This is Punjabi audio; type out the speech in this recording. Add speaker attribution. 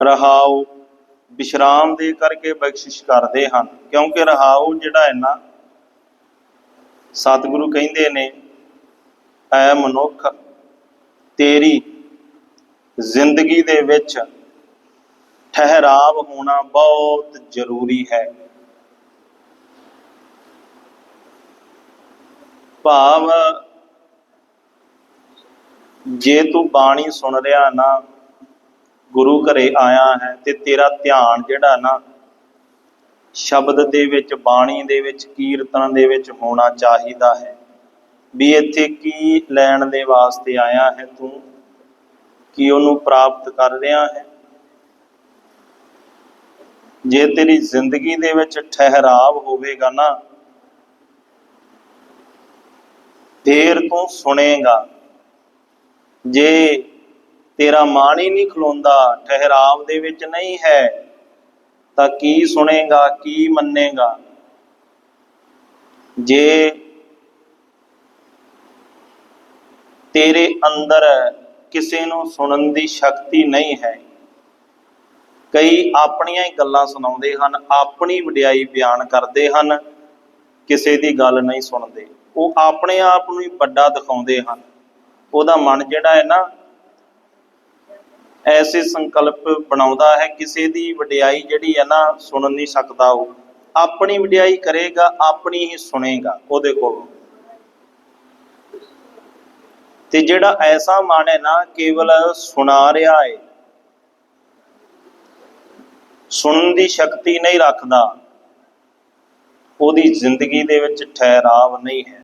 Speaker 1: ਰਹਾਉ ਵਿਸ਼ਰਾਮ ਦੇ ਕਰਕੇ ਬਖਸ਼ਿਸ਼ ਕਰਦੇ ਹਨ, ਕਿਉਂਕਿ ਰਹਾਉ ਜਿਹੜਾ ਹੈ ਨਾ, ਸਤਿਗੁਰੂ ਕਹਿੰਦੇ ਨੇ, ਐ ਮਨੁੱਖ ਤੇਰੀ ਜ਼ਿੰਦਗੀ ਦੇ ਵਿੱਚ ਠਹਿਰਾਵ ਹੋਣਾ ਬਹੁਤ ਜ਼ਰੂਰੀ ਹੈ। ਭਾਵ ਜੇ ਤੂੰ ਬਾਣੀ ਸੁਣ ਰਿਹਾ ਨਾ ਗੁਰੂ ਘਰੇ ਆਇਆ ਹੈ ਤੇ ਤੇਰਾ ਧਿਆਨ ਜਿਹੜਾ ਨਾ ਸ਼ਬਦ ਦੇ ਵਿੱਚ, ਬਾਣੀ ਦੇ ਵਿੱਚ, ਕੀਰਤਨ ਦੇ ਵਿੱਚ ਹੋਣਾ ਚਾਹੀਦਾ ਹੈ। ਵੀ ਇੱਥੇ ਕੀ ਲੈਣ ਦੇ ਵਾਸਤੇ ਆਇਆ ਹੈ ਤੂੰ? ਕੀ ਉਹਨੂੰ ਪ੍ਰਾਪਤ ਕਰ ਰਿਹਾ ਹੈ? ਜੇ ਤੇਰੀ ਜ਼ਿੰਦਗੀ ਦੇ ਵਿੱਚ ਠਹਿਰਾਵ ਹੋਵੇਗਾ ਨਾ, ਫੇਰ ਤੂੰ ਸੁਣੇਗਾ। ਜੇ ਤੇਰਾ ਮਾਣ ਹੀ ਨਹੀਂ ਖਲੋਂਦਾ, ਠਹਿਰਾਵ ਦੇ ਵਿੱਚ ਨਹੀਂ ਹੈ। ਤਾਂ ਕੀ ਸੁਣੇਗਾ, ਕੀ ਮੰਨੇਗਾ? ਜੇ ਤੇਰੇ ਅੰਦਰ ਕਿਸੇ ਨੂੰ ਸੁਣਨ ਦੀ ਸ਼ਕਤੀ ਨਹੀਂ ਹੈ, ਕਈ ਆਪਣੀਆਂ ਹੀ ਗੱਲਾਂ ਸੁਣਾਉਂਦੇ ਹਨ, ਆਪਣੀ ਵਡਿਆਈ ਬਿਆਨ ਕਰਦੇ ਹਨ, ਕਿਸੇ ਦੀ ਗੱਲ ਨਹੀਂ ਸੁਣਦੇ। ਉਹ ਆਪਣੇ ਆਪ ਨੂੰ ਹੀ ਵੱਡਾ ਦਿਖਾਉਂਦੇ ਹਨ। ਉਹਦਾ ਮਨ ਜਿਹੜਾ ਹੈ ਨਾ ਐਸੇ ਸੰਕਲਪ ਬਣਾਉਂਦਾ ਹੈ, ਕਿਸੇ ਦੀ ਵਡਿਆਈ ਜਿਹੜੀ ਹੈ ਨਾ ਸੁਣ ਨਹੀਂ ਸਕਦਾ ਉਹ। ਆਪਣੀ ਵਡਿਆਈ ਕਰੇਗਾ, ਆਪਣੀ ਹੀ ਸੁਣੇਗਾ ਉਹਦੇ ਕੋਲ। ਤੇ ਜਿਹੜਾ ਐਸਾ ਮਨ ਹੈ ਨਾ, ਕੇਵਲ ਸੁਣਾ ਰਿਹਾ ਹੈ ਸੁਣਨ ਦੀ ਸ਼ਕਤੀ ਨਹੀਂ ਰੱਖਦਾ। ਉਹਦੀ ਜ਼ਿੰਦਗੀ ਦੇ ਵਿੱਚ ਠਹਿਰਾਵ ਨਹੀਂ ਹੈ।